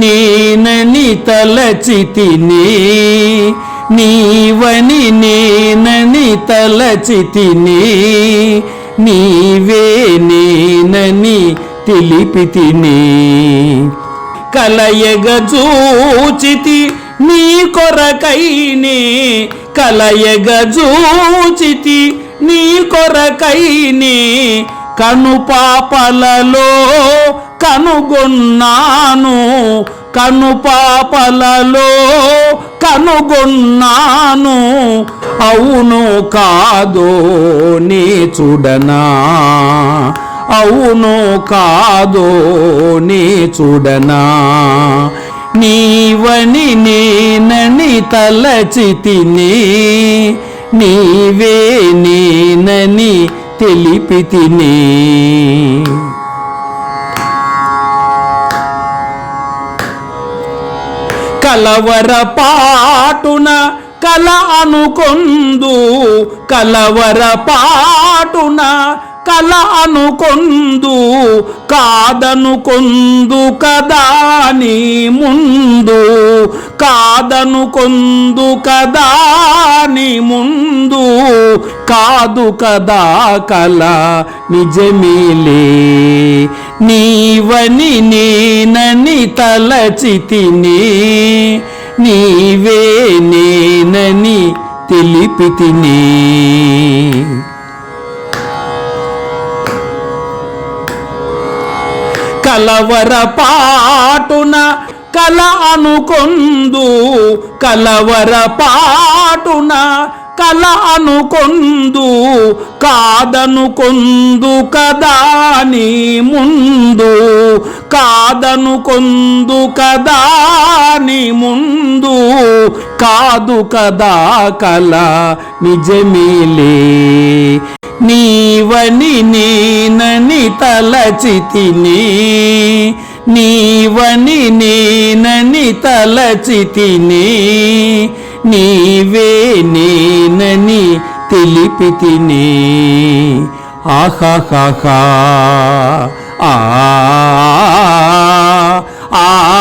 నేనని తలచితిని నీవని నేనని తలచితిని నీవే నేనని తెలిపితిని కలయగజూచితి నీ కొరకైనే కలయగ చూచితి నీ కొరకైనే కనుపాపలలో కనుగొన్నాను. కనుపాపలలో కనుగొన్నాను. అవును కాదో నీ చూడనా. అవును కాదో నీ చూడనా. నీవని నేనని తలచితిని నీవే నేనని తెలిపితిని కలవర పాటున కల అనుకొందు. కలవర పాటున కల అనుకొందు. కాదనుకొందు కదా నీ ముందు. కాదనుకొందు కదా నీ ముందు. కాదు కదా కల నిజమేలే. నీవని నేన తలచితిని నీవే నేనని తెలిపితిని కలవర పాటున కల అనుకొందు కలవర పాటున కల అనుకొందు కాదనుకొందు కదా నీ ముందు. కాదనుకొందు కదా నీ ముందు కాదు కదా కల నిజమేలే నీవని నేనని తలచితిని నీవని నేనని తలచితిని నీవే నేనని తెలిపితిని ఆహాహాహా. ఆ 啊